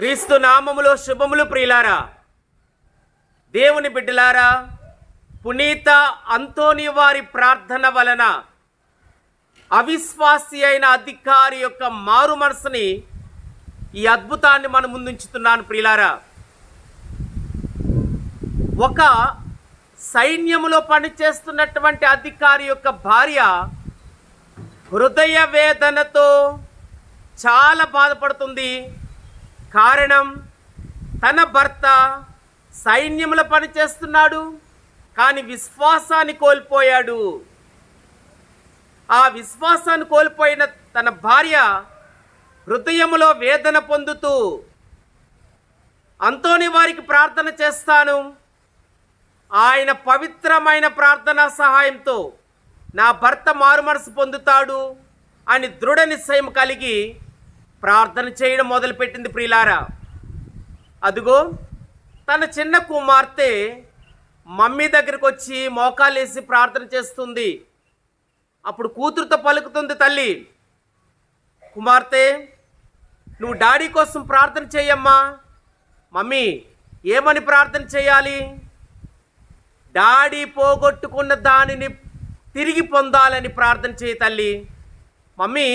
క్రీస్తు నామములో శుభములు ప్రియులారా దేవుని బిడ్డలారా పునీత అంతోని వారి ప్రార్థన వలన అవిశ్వాసి అయిన అధికారి యొక్క మారు మనసుని ఈ అద్భుతాన్ని మనం ముందుంచుతున్నాను ప్రియులారా. ఒక సైన్యములో పనిచేస్తున్నటువంటి అధికారి యొక్క భార్య హృదయ వేదనతో చాలా బాధపడుతుంది. కారణం తన భర్త సైన్యంలో పనిచేస్తున్నాడు కానీ విశ్వాసాన్ని కోల్పోయాడు. ఆ విశ్వాసాన్ని కోల్పోయిన తన భార్య హృదయములో వేదన పొందుతూ అంతోని వారికి ప్రార్థన చేస్తాను. ఆయన పవిత్రమైన ప్రార్థనా సహాయంతో నా భర్త మారుమనసు పొందుతాడు అని దృఢ నిశ్చయం కలిగి ప్రార్థన చేయడం మొదలుపెట్టింది ప్రియులారా. అదిగో తన చిన్న కుమార్తె మమ్మీ దగ్గరికి వచ్చి మోకాలేసి ప్రార్థన చేస్తుంది. అప్పుడు కూతురుతో పలుకుతుంది తల్లి కుమార్తె నువ్వు డాడీ కోసం ప్రార్థన చేయమ్మా. మమ్మీ ఏమని ప్రార్థన చేయాలి? డాడీ పోగొట్టుకున్న దానిని తిరిగి పొందాలని ప్రార్థన చేయి తల్లి. మమ్మీ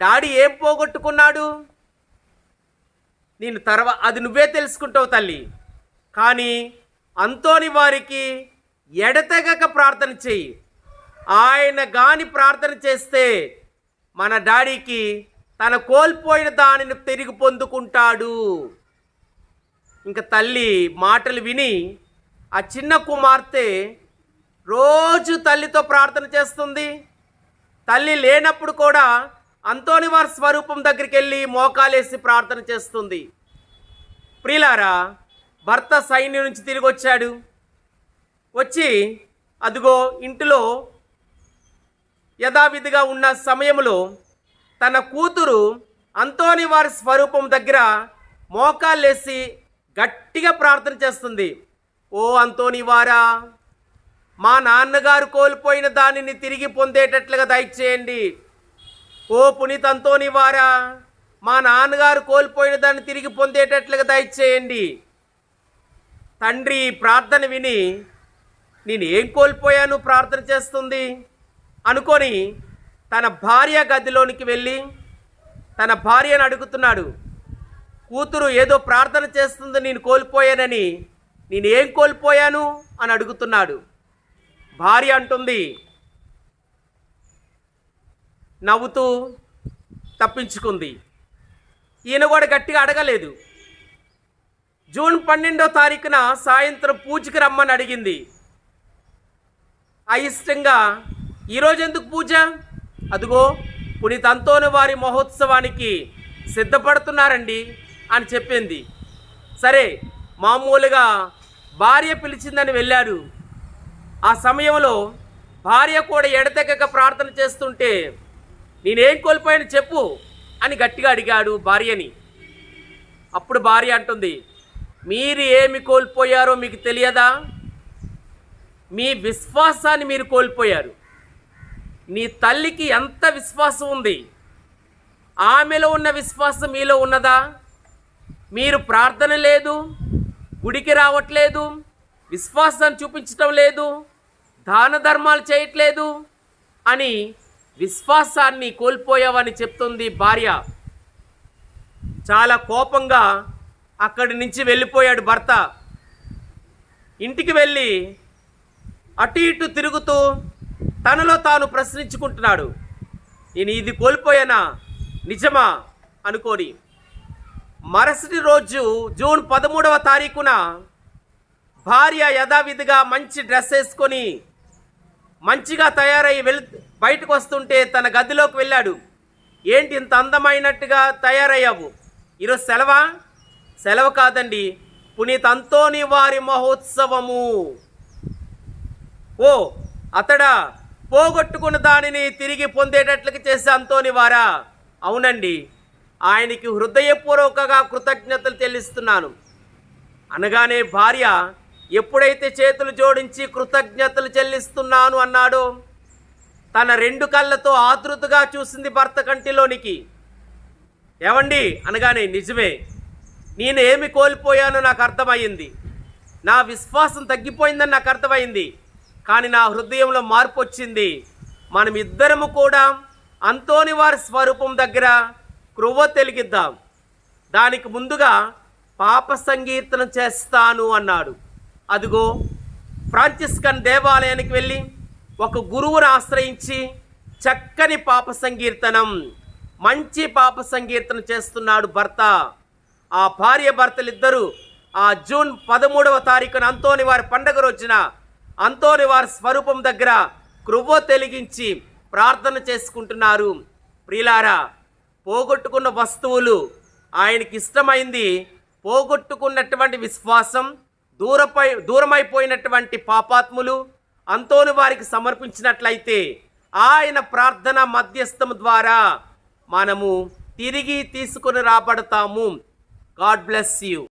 డాడీ ఏం పోగొట్టుకున్నాడు? నేను తర్వా అది నువ్వే తెలుసుకుంటావు తల్లి. కానీ అంతోని వారికి ఎడతెగక ప్రార్థన చెయ్యి. ఆయన గాని ప్రార్థన చేస్తే మన డాడీకి తన కోల్పోయిన దానిని తిరిగి పొందుకుంటాడు. ఇంకా తల్లి మాటలు విని ఆ చిన్న కుమార్తె రోజు తల్లితో ప్రార్థన చేస్తుంది. తల్లి లేనప్పుడు కూడా అంతోనివారి స్వరూపం దగ్గరికి వెళ్ళి మోకాలేసి ప్రార్థన చేస్తుంది. ప్రియులారా భర్త సైన్యం నుంచి తిరిగి వచ్చాడు వచ్చి అదిగో ఇంటిలో యథావిధిగా ఉన్న సమయంలో తన కూతురు అంతోని వారి స్వరూపం దగ్గర మోకాళ్ళేసి గట్టిగా ప్రార్థన చేస్తుంది. ఓ అంతోని వారా మా నాన్నగారు కోల్పోయిన దానిని తిరిగి పొందేటట్లుగా దయచేయండి. ఓ పునీతంతోని వారా మా నాన్నగారు కోల్పోయిన దాన్ని తిరిగి పొందేటట్లుగా దయచేయండి. తండ్రి ప్రార్థన విని నేను ఏం కోల్పోయాను ప్రార్థన చేస్తుంది? అనుకొని తన భార్య గదిలోనికి వెళ్ళి తన భార్యను అడుగుతున్నాడు కూతురు ఏదో ప్రార్థన చేస్తుంది నేను కోల్పోయానని నేను ఏం కోల్పోయాను? అని అడుగుతున్నాడు. భార్య అంటుంది నవ్వుతూ తప్పించుకుంది. ఈయన కూడా గట్టిగా అడగలేదు. జూన్ పన్నెండో తారీఖున సాయంత్రం పూజకి రమ్మని అడిగింది. అయిష్టంగా ఈరోజు ఎందుకు పూజ? అదిగో పునీత అంతోని వారి మహోత్సవానికి సిద్ధపడుతున్నారండి అని చెప్పింది. సరే మామూలుగా భార్య పిలిచిందని వెళ్ళారు ఆ సమయంలో భార్య కూడా ఎడతెగక ప్రార్థన చేస్తుంటే నేనేం కోల్పోయాను చెప్పు అని గట్టిగా అడిగాడు భార్యని. అప్పుడు భార్య అంటుంది మీరు ఏమి కోల్పోయారో మీకు తెలియదా? మీ విశ్వాసాన్ని మీరు కోల్పోయారు. నీ తల్లికి ఎంత విశ్వాసం ఉంది? ఆమెలో ఉన్న విశ్వాసం మీలో ఉన్నదా? మీరు ప్రార్థన లేదు గుడికి రావట్లేదు విశ్వాసాన్ని చూపించటం లేదు దాన ధర్మాలు చేయట్లేదు అని విశ్వాసాన్ని కోల్పోయావని చెప్తుంది భార్య. చాలా కోపంగా అక్కడి నుంచి వెళ్ళిపోయాడు భర్త. ఇంటికి వెళ్ళి అటు ఇటు తిరుగుతూ తనలో తాను ప్రశ్నించుకుంటున్నాడు. నేను ఇది కోల్పోయానా? నిజమా? అనుకోని. మరుసటి రోజు జూన్ పదమూడవ తారీఖున భార్య యథావిధిగా మంచి డ్రెస్ వేసుకొని మంచిగా తయారై వెళ్ బయటకు వస్తుంటే తన గదిలోకి వెళ్ళాడు. ఏంటి ఇంత అందమైనట్టుగా తయారయ్యావు? ఈరోజు సెలవా? సెలవు కాదండి పునీత్ అంతోని వారి మహోత్సవము. ఓ అతడా? పోగొట్టుకున్న దానిని తిరిగి పొందేటట్లుగా చేసే అంతోని వారా? అవునండి ఆయనకి హృదయపూర్వకంగా కృతజ్ఞతలు చెల్లిస్తున్నాను. అనగానే భార్య ఎప్పుడైతే చేతులు జోడించి కృతజ్ఞతలు చెల్లిస్తున్నాను అన్నాడో? తన రెండు కళ్ళతో ఆతృతగా చూసింది భర్త కంటిలోనికి. ఏమండి? అనగానే నిజమే. నేను ఏమి కోల్పోయానో నాకు అర్థమైంది. నా విశ్వాసం తగ్గిపోయిందని నాకు అర్థమైంది. కానీ నా హృదయంలో మార్పు వచ్చింది. మనం ఇద్దరము కూడా అంతోని వారి స్వరూపం దగ్గర క్రొవ్వ తెలిగిద్దాం. దానికి ముందుగా పాప సంగీర్తనం చేస్తాను అన్నాడు. అదిగో ఫ్రాంచిస్కన్ దేవాలయానికి వెళ్ళి ఒక గురువును ఆశ్రయించి చక్కని పాప సంకీర్తనం మంచి పాప సంకీర్తన చేస్తున్నాడు భర్త. ఆ భార్య భర్తలిద్దరూ ఆ జూన్ పదమూడవ తారీఖున అంతోని వారి పండగ రోజున అంతోని వారి స్వరూపం దగ్గర క్రువ్వ తెలిగించి ప్రార్థన చేసుకుంటున్నారు. ప్రియులారా పోగొట్టుకున్న వస్తువులు ఆయనకి ఇష్టమైంది. పోగొట్టుకున్నటువంటి విశ్వాసం దూరపై దూరమైపోయినటువంటి పాపాత్ములు అంతోని వారికి సమర్పించినట్లయితే ఆయన ప్రార్థన మధ్యస్థం ద్వారా మనము తిరిగి తీసుకుని రాబడతాము. God bless you.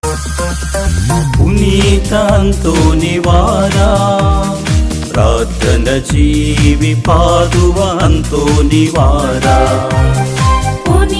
ప్రార్థన జీవి పాదువ అంతో నివారా పునీత